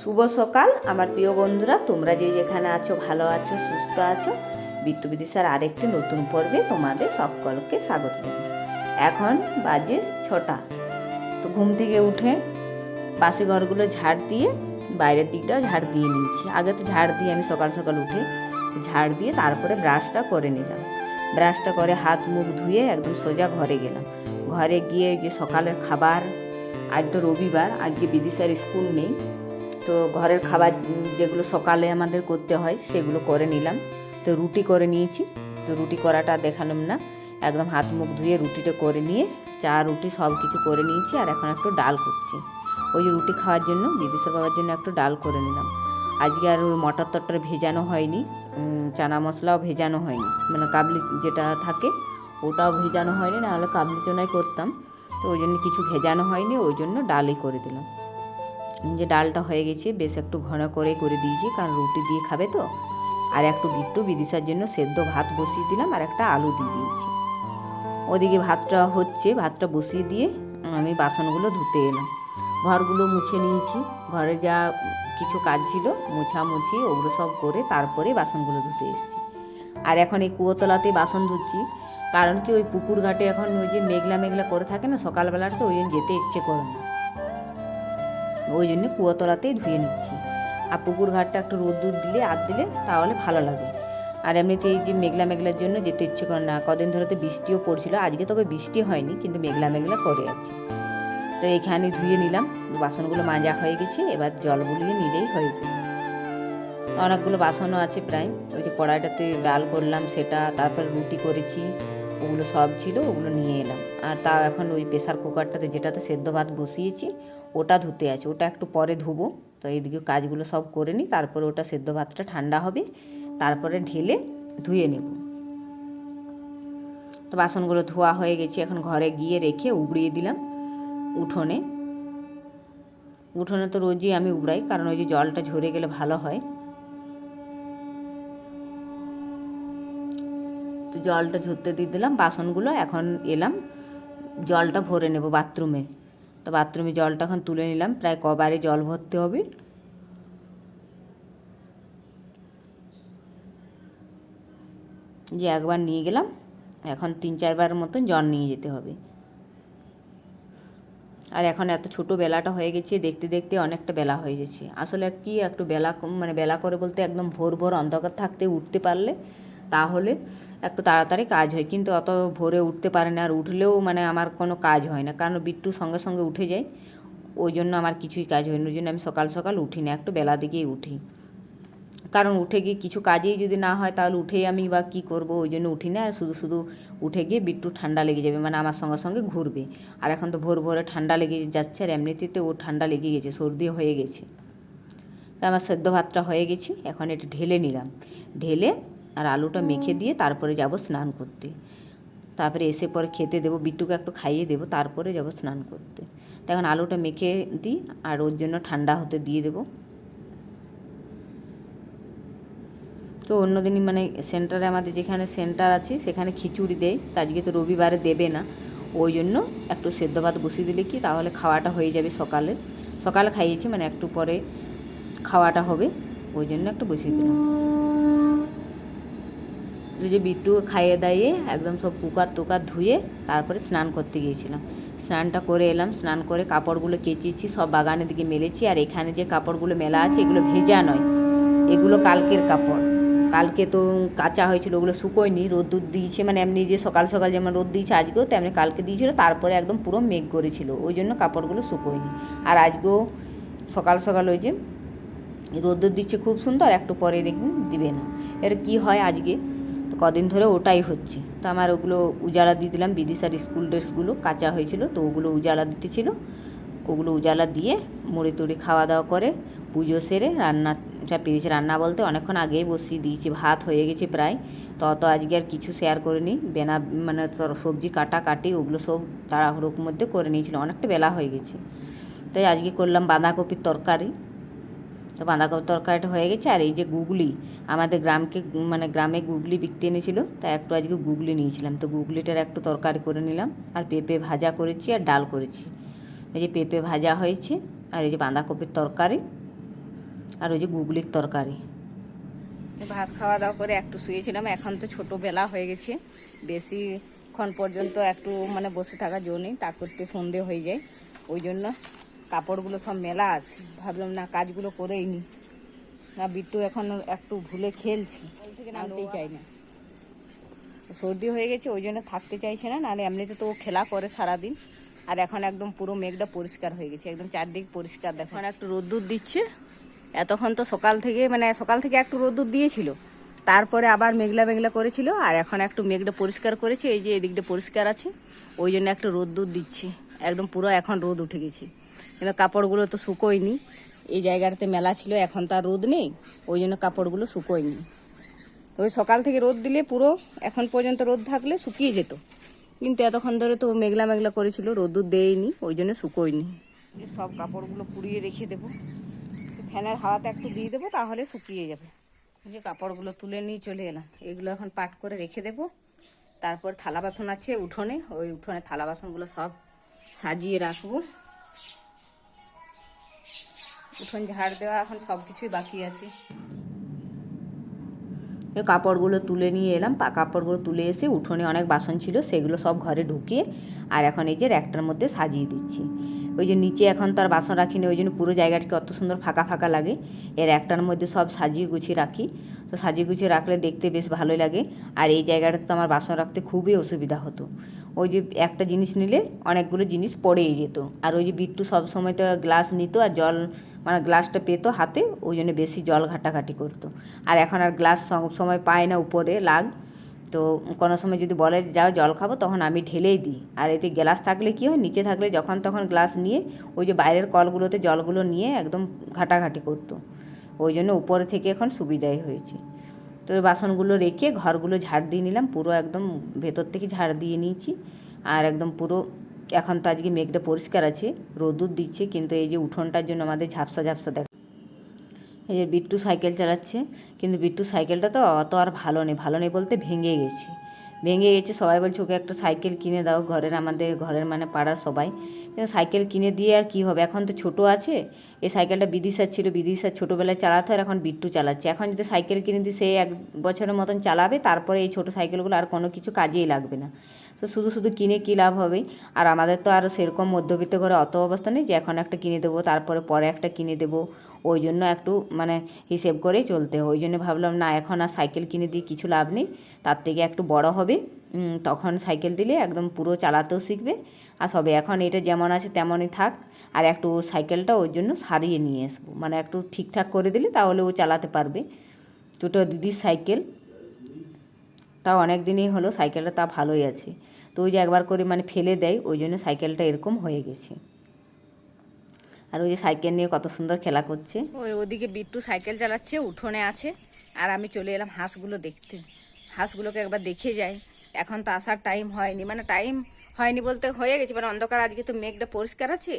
শুভ সকাল, আমার প্রিয় বন্ধুরা। তোমরা যে যেখানে আছো, ভালো আছো, সুস্থ আছো বিট্টু বিদিশার আরেকটি নতুন পর্বে তোমাদের সকলকে স্বাগত জানাই। এখন বাজে ছটা। তো ঘুম থেকে উঠে পাশে ঘরগুলো ঝাড় দিয়ে, বাইরের দিকটাও ঝাড় দিয়ে নিয়েছি। আগে তো ঝাড় দিয়ে আমি সকাল সকাল উঠে ঝাড় দিয়ে তারপরে ব্রাশটা করে নিলাম। ব্রাশটা করে হাত মুখ ধুয়ে একদম সোজা ঘরে গেলাম। ঘরে গিয়ে যে সকালের খাবার, আজ তো রবিবার, আজকে বিদিশার স্কুল নেই। তো ঘরের খাবার যেগুলো সকালে আমাদের করতে হয়, সেগুলো করে নিলাম। তো রুটি করে নিয়েছি। তো রুটি করাটা দেখালাম না। একদম হাত মুখ ধুয়ে রুটিটা করে নিয়ে চা, রুটি সব কিছু করে নিয়েছি আর এখন একটু ডাল করছি। ওই যে রুটি খাওয়ার জন্য বিদিশা বাবার জন্য একটু ডাল করে নিলাম। আজকে আর ওই মটর তটর ভেজানো হয়নি। চানা মশলাও ভেজানো হয়নি। মানে কাবলি যেটা থাকে, ওটাও ভেজানো হয়নি, নাহলে কাবলি চোনাই করতাম। তো ওই জন্য কিছু ভেজানো হয়নি, ওই জন্য ডালই করে দিলাম। যে ডালটা হয়ে গেছে, বেশ একটু ঘন করে করে দিয়েছি, কারণ রুটি দিয়ে খাবে তো। আর একটু বিট্টু বিদিশার জন্য সেদ্ধ ভাত বসিয়ে দিলাম, আর একটা আলু দিয়ে দিয়েছি। ওদিকে ভাতটা হচ্ছে, ভাতটা বসিয়ে দিয়ে আমি বাসনগুলো ধুতে এলাম। ঘরগুলো মুছে নিয়েছি, ঘরে যা কিছু কাজ ছিল, মোছামুছি, ওগুলো সব করে তারপরে বাসনগুলো ধুতে এসেছি। আর এখন এই কুয়োতলাতে বাসন ধুচ্ছি, কারণ কি ওই পুকুর ঘাটে এখন ওই যে মেঘলা মেঘলা করে থাকে না, সকালবেলার তো ওই যেতে ইচ্ছে করে না। ওই জন্য কুয়োতলাতেই ধুয়ে নিচ্ছি। আর পুকুর ঘাটটা একটু রোদ্দুর দিলে, আর দিলে তাহলে ভালো লাগে। আর এমনিতে এই যে মেঘলা মেঘলার জন্য যেতে ইচ্ছে করে না। কদিন ধরে তো বৃষ্টিও পড়ছিল। আজকে তবে বৃষ্টি হয়নি, কিন্তু মেঘলা মেঘলা করে আছে। তো এখানে ধুয়ে নিলাম। বাসনগুলো মাজা হয়ে গেছে। এবার জল বুলিয়ে নিলেই হয়ে যাবে অনেকগুলো বাসনও আছে প্রায়। ওই যে কড়াইটাতে ডাল করলাম, সেটা, তারপর রুটি করেছি, ওগুলো সব ছিল, ওগুলো নিয়ে এলাম। আর তাও এখন ওই প্রেসার কুকারটাতে যেটাতে সেদ্ধ ভাত বসিয়েছি ওটা ধুতে আছে, ওটা একটু পরে ধুবো। তো এইদিকে কাজগুলো সব করে নিই, তারপরে ওটা সেদ্ধ ভাতটা ঠান্ডা হবে, তারপরে ঢেলে ধুয়ে নেব। তো বাসনগুলো ধোয়া হয়ে গেছে, এখন ঘরে গিয়ে রেখে উবড়িয়ে দিলাম উঠোনে। উঠোনে তো রোজই আমি উবড়াই, কারণ ওই যে জলটা ঝরে গেলে ভালো হয়। তো জলটা ঝরতে দিয়ে দিলাম, বাসনগুলো, এখন এলাম, জলটা ভরে নেব বাথরুমে। তো বাথরুমে জলটা এখন তুলে নিলাম। প্রায় কবারে জল ভরতে হবে। যে একবার নিয়ে গেলাম, এখন তিন চারবার মতন জল নিয়ে যেতে হবে। আর এখন এত ছোট বেলাটা হয়ে গেছে, দেখতে দেখতে অনেকটা বেলা হয়ে গেছে। আসলে কি একটু বেলা মানে বেলা করে বলতে একদম ভোর ভোর অন্ধকার থাকতে উঠতে পারলে, তাহলে একটু তাড়াতাড়ি কাজ হয়। কিন্তু অত ভোরে উঠতে পারে না আর উঠলেও মানে আমার কোনো কাজ হয় না। কারণ বিট্টু সঙ্গে সঙ্গে উঠে যায়। ওই জন্য আমার কিছুই কাজ হয় না। ওই জন্য আমি সকাল সকাল উঠি না, একটু বেলা দিকেই উঠি। কারণ উঠে গিয়ে কিছু কাজেই যদি না হয় তাহলে উঠেই আমি বা কী করব? ওই জন্য উঠি না। আর শুধু শুধু উঠে গিয়ে বিট্টু ঠান্ডা লেগে যাবে মানে আমার সঙ্গে সঙ্গে ঘুরবে। আর এখন তো ভোর ভোরে ঠান্ডা লেগে যাচ্ছে আর এমনিতেতে ও ঠান্ডা লেগে গেছে, সর্দি হয়ে গেছে। আমার সেদ্ধ ভাতটা হয়ে গেছে। এখন এটা ঢেলে নিলাম। ঢেলে আর আলুটা মেখে দিয়ে তারপরে যাব স্নান করতে। তারপরে এসে পরে খেতে দেবো বিট্টুকে একটু খাইয়ে দেবো, তারপরে যাব স্নান করতে। তো এখন আলুটা মেখে দিই আর ওর জন্য ঠান্ডা হতে দিয়ে দেবো। তো অন্যদিনই মানে সেন্টারে আমাদের যেখানে সেন্টার আছে, সেখানে খিচুড়ি দেয়। তো আজকে তো রবিবারে দেবে না। ওই জন্য একটু সেদ্ধ ভাত বসিয়ে দিলে কি, তাহলে খাওয়াটা হয়ে যাবে সকালে। সকালে খাইয়েছি মানে একটু পরে খাওয়াটা হবে। ওই জন্য একটু বসিয়ে দিলাম। তো যে বিট্টু খাইয়ে দাইয়ে একদম সব কুকার টুকার ধুয়ে তারপরে স্নান করতে গিয়েছিলাম। স্নানটা করে এলাম, স্নান করে কাপড়গুলো কেচেছি, সব বাগানের দিকে মেলেছি। আর এখানে যে কাপড়গুলো মেলা আছে, এগুলো ভেজা নয়, এগুলো কালকের কাপড়। কালকে তো কাঁচা হয়েছিল, ওগুলো শুকোয়নি, রোদ্দুর দিয়েছে মানে এমনি যে সকাল সকাল যেমন রোদ দিয়েছে আজকেও, তেমনি কালকে দিয়েছিল, তারপরে একদম পুরো মেঘ করেছিল, ওই জন্য কাপড়গুলো শুকোয়নি। আর আজকেও সকাল সকাল ওই যে রোদ্দুর দিচ্ছে খুব সুন্দর, একটু পরে দেখুন দিবে না। এর কি হয় আজকে? কদিন ধরে ওটাই হচ্ছে। তো আমার ওগুলো উজালা দিয়ে দিলাম, বিদিশার স্কুল ড্রেসগুলো কাঁচা হয়েছিল, তো ওগুলো উজালা দিতে ছিল। ওগুলো উজালা দিয়ে মুড়ি টুড়ি খাওয়া দাওয়া করে পুজো সেরে রান্না চাপিয়েছি রান্না বলতে অনেকক্ষণ আগেই বসিয়ে দিয়েছি, ভাত হয়ে গেছে প্রায়। তো অত আজকে আর কিছু শেয়ার করিনি, বেনা মানে সবজি কাটা কাটি ওগুলো সব তাড়াহুড়োর মধ্যে করে নিয়েছিলাম অনেকটা বেলা হয়ে গেছে। তাই আজকে করলাম বাঁধাকপির তরকারি। তো বাঁধাকপির তরকারিটা হয়ে গেছে আর এই যে গুগলি, আমাদের গ্রামকে মানে গ্রামে গুগলি বিকতে এনেছিল, তাই একটু আজকে গুগলি নিয়েছিলাম। তো গুগলিটার একটু তরকারি করে নিলাম, আর পেঁপে ভাজা করেছি আর ডাল করেছি। এই যে পেঁপে ভাজা হয়েছে, আর এই যে বাঁধাকপির তরকারি, আর ওই যে গুগলির তরকারি। ভাত খাওয়া দাওয়া করে একটু শুয়েছিলাম, এখন তো ছোট বেলা হয়ে গেছে। বেশিক্ষণ পর্যন্ত একটু মানে বসে থাকা জো নেই, তা করতে সন্ধে হয়ে যায়। ওই জন্য কাপড়গুলো সব মেলা আছে। ভাবলাম না কাজগুলো করেই নি। না বিট্টু এখন একটু ভুলে খেলছে। নামতেই চাই না সর্দি হয়ে গেছে ওই জন্য থাকতে চাইছে না নাহলে এমনিতে তো ও খেলা করে সারাদিন। আর এখন একদম পুরো মেঘটা পরিষ্কার হয়ে গেছে একদম চারদিক পরিষ্কার দেখো এখন একটু রোদ্দুর দিচ্ছে। এতক্ষণ তো সকাল থেকে মানে সকাল থেকে একটু রোদ্দুর দিয়েছিল। তারপরে আবার মেঘলা মেঘলা করেছিল আর এখন একটু মেঘটা পরিষ্কার করেছে এই যে এদিকটা পরিষ্কার আছে ওই জন্য একটু রোদ্দুর দিচ্ছে। একদম পুরো এখন রোদ উঠে গেছে। কিন্তু কাপড়গুলো তো শুকোয়নি। এই জায়গাটাতে মেলা ছিল, এখন তার রোদ নেই, ওই জন্য কাপড়গুলো শুকোয়নি। ওই সকাল থেকে রোদ দিলে পুরো, এখন পর্যন্ত রোদ থাকলে শুকিয়ে যেত। কিন্তু এতক্ষণ ধরে তো মেঘলা মেঘলা করেছিল রোদ্দুর দেয়নি, ওই জন্য শুকোয়নি। সব কাপড়গুলো পুড়িয়ে রেখে দেবো। ফ্যানের হাওয়াতে একটু দিয়ে দেবো, তাহলে শুকিয়ে যাবে। যে কাপড়গুলো তুলে নিয়ে চলে এলাম, এগুলো এখন পাট করে রেখে দেবো। তারপর থালা বাসন আছে, উঠোনে, ওই উঠোনে থালা বাসনগুলো সব সাজিয়ে রাখব। উঠোন ঝাড় দেওয়া, এখন সব কিছুই বাকি আছে। কাপড়গুলো তুলে নিয়ে এলাম। কাপড়গুলো তুলে এসে উঠোনে অনেক বাসন ছিল, সেগুলো সব ঘরে ঢুকিয়ে আর এখন এই যে র্যাকটার মধ্যে সাজিয়ে দিচ্ছি। ওই যে নিচে এখন তার বাসন রাখি রাখিনি, ওই জন্য পুরো জায়গাটাকে অত সুন্দর ফাঁকা ফাঁকা লাগে। এর একটার মধ্যে সব সাজিয়ে গুছিয়ে রাখি। তো সাজিয়ে গুছিয়ে রাখলে দেখতে বেশ ভালোই লাগে। আর এই জায়গাটাতে তো আমার বাসন রাখতে খুবই অসুবিধা হতো। ওই যে একটা জিনিস নিলে অনেকগুলো জিনিস পড়েই যেত। আর ওই যে বিট্টু সব সময় তো গ্লাস নিত আর জল মানে গ্লাসটা পেতো হাতে, ওই জন্য বেশি জল ঘাটাঘাটি করতো। আর এখন আর গ্লাস সময় পায় না উপরে, লাগ। তো কোনো সময় যদি বলে যাও জল খাব, তখন আমি ঢেলেই দিই। আর এতে গ্লাস থাকলে কী হয়, নিচে থাকলে যখন তখন গ্লাস নিয়ে ওই যে বাইরের কলগুলোতে জলগুলো নিয়ে একদম ঘাটাঘাটি করতো। ওই জন্য উপরে থেকে এখন সুবিধাই হয়েছে। তো বাসনগুলো রেখে ঘরগুলো ঝাড় দিয়ে নিলাম, পুরো একদম ভেতর থেকে ঝাড় দিয়ে নিয়েছি। আর একদম পুরো এখন তো আজকে মেঘটা পরিষ্কার আছে রোদুর দিচ্ছে, কিন্তু এই যে উঠোনটার জন্য আমাদের ঝাপসা ঝাপসা দেখ এই যে বিট্টু সাইকেল চালাচ্ছে, কিন্তু বিট্টু সাইকেলটা তো অত আর ভালো নেই ভালো নেই বলতে ভেঙে গেছে। ভেঙে গেছে, সবাই বলছে ওকে একটা সাইকেল কিনে দাও, ঘরের আমাদের, ঘরের মানে পাড়ার সবাই। কিন্তু সাইকেল কিনে দিয়ে আর কী হবে? এখন তো ছোটো আছে, এই সাইকেলটা বিদিশার ছিল, বিদিশার ছোটোবেলায় চালাতে হয় আর এখন বিট্টু চালাচ্ছে। এখন যদি সাইকেল কিনে দিই সে এক বছরের মতন চালাবে, তারপরে এই ছোটো সাইকেলগুলো আর কোনো কিছু কাজেই লাগবে না। তো শুধু শুধু কিনে কী লাভ হবে আর আমাদের তো আর সেরকম মধ্যবিত্ত ঘরে অত অবস্থা নেই যে এখন একটা কিনে দেবো, তারপরে পরে একটা কিনে দেবো। ওই জন্য একটু মানে হিসেব করেই চলতে হয়। ওই জন্য ভাবলাম, না, এখন আর সাইকেল কিনে দিয়ে কিছু লাভ নেই। তার থেকে একটু বড় হবে। তখন সাইকেল দিলে একদম পুরো চালাতেও শিখবে। আর সবে এখন এটা যেমন আছে তেমনই থাক। আর একটু সাইকেলটা ওই জন্য সারিয়ে নিয়ে আসব। মানে একটু ঠিকঠাক করে দিলে তাহলে ও চালাতে পারবে। দুটো দিদির সাইকেল। তা অনেক দিনই হলো সাইকেলটা তা ভালোই আছে। তো ওই যে একবার করে মানে ফেলে দেয়, ওই জন্য সাইকেলটা এরকম হয়ে গেছে। আর ওই যে সাইকেল নিয়ে কত সুন্দর খেলা করছে। ওই ওদিকে বিট্টু সাইকেল চালাচ্ছে, উঠোনে আছে, আর আমি চলে এলাম হাঁসগুলো দেখতে। হাঁসগুলোকে একবার দেখে যাই। এখন তো আসার টাইম হয়নি মানে টাইম হয়নি বলতে হয়ে গেছে মানে অন্ধকার, আজকে তো মেঘটা পরিষ্কার আছে।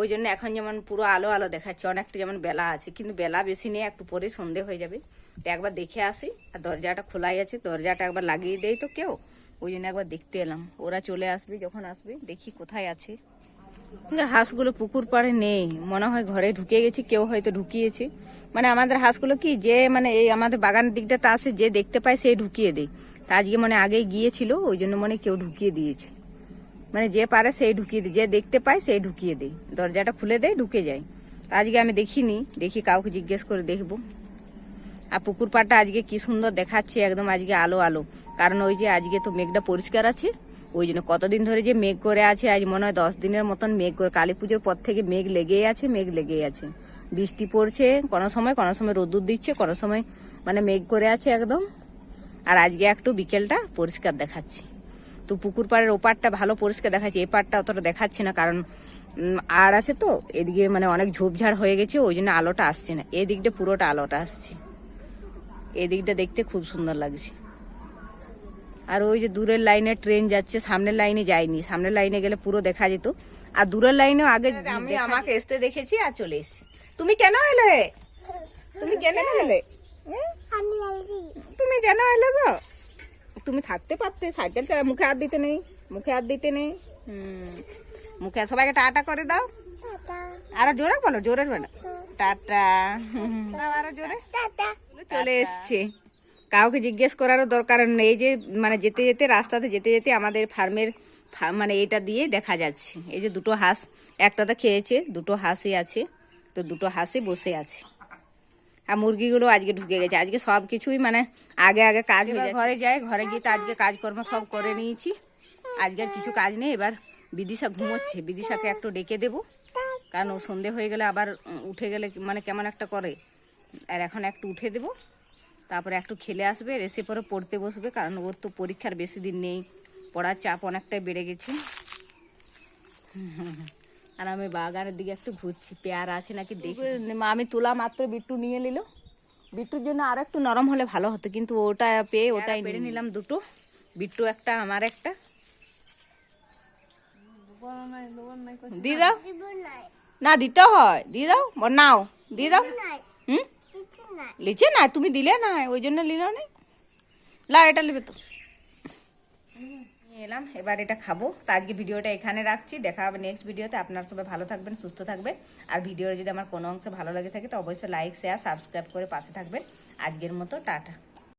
ওই জন্য এখন যেমন পুরো আলো আলো দেখাচ্ছে, অনেকটা যেমন বেলা আছে, কিন্তু বেলা বেশি নেই, একটু পরে সন্ধে হয়ে যাবে। তো একবার দেখে আসি, আর দরজাটা খোলাই আছে, দরজাটা একবার লাগিয়ে দেয় তো কেউ। ওই জন্য একবার দেখতে এলাম। ওরা চলে আসবে, যখন আসবে, দেখি কোথায় আছে। হাঁসগুলো পুকুর পাড়ে নেই। মনে হয় ঘরে ঢুকে গেছে, কেউ হয়তো ঢুকিয়েছে। মানে আমাদের হাঁসগুলো কি, যে মানে এই আমাদের বাগানের দিকটাতে আসে যে দেখতে পায় সেই ঢুকিয়ে দেয়। তা আজকে মানে আগে গিয়েছিল, ওই জন্য মানে কেউ ঢুকিয়ে দিয়েছে। মানে যে পারে সেই ঢুকিয়ে দেয়, যে দেখতে পায় সেই ঢুকিয়ে দেয়। দরজাটা খুলে দেয়, ঢুকে যায়। আজকে আমি দেখিনি, দেখি কাউকে জিজ্ঞেস করে দেখব। আর পুকুর পাড়টা আজকে কি সুন্দর দেখাচ্ছে, একদম আজকে আলো আলো। কারণ ওই যে আজকে তো মেঘটা পরিষ্কার আছে, ওই জন্য কতদিন ধরে যে মেঘ করে আছে, আজ মনে হয় দশ দিনের মতন মেঘ করে কালী পুজোর পর থেকে মেঘ লেগেই আছে, মেঘ লেগেই আছে। বৃষ্টি পড়ছে, কোনো সময় কোনো সময় রোদ্দুর দিচ্ছে, কোনো সময় মানে মেঘ করে আছে একদম। আর আজকে একটু বিকেলটা পরিষ্কার দেখাচ্ছে। তো পুকুর পাড়ের ওপারটা ভালো পরিষ্কার দেখাচ্ছে এই পাড়টা অতটা দেখাচ্ছে না, কারণ আর আছে তো, এদিকে মানে অনেক ঝোপঝাড় হয়ে গেছে, ওই জন্য আলোটা আসছে না। এদিকটা পুরোটা আলোটা আসছে। এদিকটা দেখতে খুব সুন্দর লাগছে। আর ওই যে দূরের লাইনে ট্রেন যাচ্ছে সামনের লাইনে যায়নি। সামনের লাইনে গেলে পুরো দেখা যেত। আর দূরের লাইনেও আগে আমি আমাকে আসতে দেখেছি আর চলে এসেছি। তুমি কেন এলে তুমি কেন এলে তুমি কেন এলে গো? তুমি থাকতে পারতে সাইকেল চালা মুখে হাত দিতে নেই মুখে হাত দিতে নেই। মুখে সবাইকে টাটা করে দাও। আর জোরে বলো জোরে বলো। টাটা। আরও জোরে। চলে এসছে। কাউকে জিজ্ঞেস করারও দরকার নেই। এই যে মানে যেতে যেতে রাস্তাতে যেতে যেতে আমাদের ফার্মের মানে এটা দিয়ে দেখা যাচ্ছে। এই যে দুটো হাঁস একটাতে খেয়েছে দুটো হাঁসই আছে তো দুটো হাঁসই বসে আছে। আর মুরগিগুলো আজকে ঢুকে গেছে। আজকে সব কিছুই মানে আগে আগে কাজ হয়ে যায় ঘরে যাই ঘরে গিয়ে তো আজকে কাজকর্ম সব করে নিয়েছি। আজকে কিছু কাজ নেই। এবার বিদিশা ঘুমোচ্ছে। বিদিশাকে একটু ডেকে দেবো। কারণ ও সন্ধে হয়ে গেলে আবার উঠে গেলে মানে কেমন একটা করে। আর এখন একটু উঠে দেবো। তারপরে একটু খেলে আসবে এসে পরে পড়তে বসবে কারণ ওর তো পরীক্ষার বেশি দিন নেই। পড়ার চাপ অনেকটাই বেড়ে গেছে। আর আমি বাগানের দিকে একটু ঘুরছি পেয়ারা আছে নাকি দেখি। মা আমি তোলা মাত্র বিট্টু নিয়ে নিল। বিট্টুর জন্য আর একটু নরম হলে ভালো হতো কিন্তু ওটা পেয়ে ওটাই পেরে নিলাম দুটো। বিট্টু একটা আমার একটা। দিয়ে দাও। না দিতে হয়। দিয়ে দাও নাও। দিয়ে দাও। হুম? লিচে না তুমি দিলে না ওই জন্য নিল নেই। লা, এটা নেবে তো। এলাম, এবার এটা খাব। তো আজকে ভিডিওটা এখানে রাখছি। দেখা হবে নেক্সট ভিডিওতে। আপনার সবাই ভালো থাকবেন, সুস্থ থাকবেন। আর ভিডিওর যদি আমার কোনো অংশে ভালো লাগে থাকে, তো অবশ্যই লাইক শেয়ার সাবস্ক্রাইব করে পাশে থাকবেন। আজকের মতো, টাটা।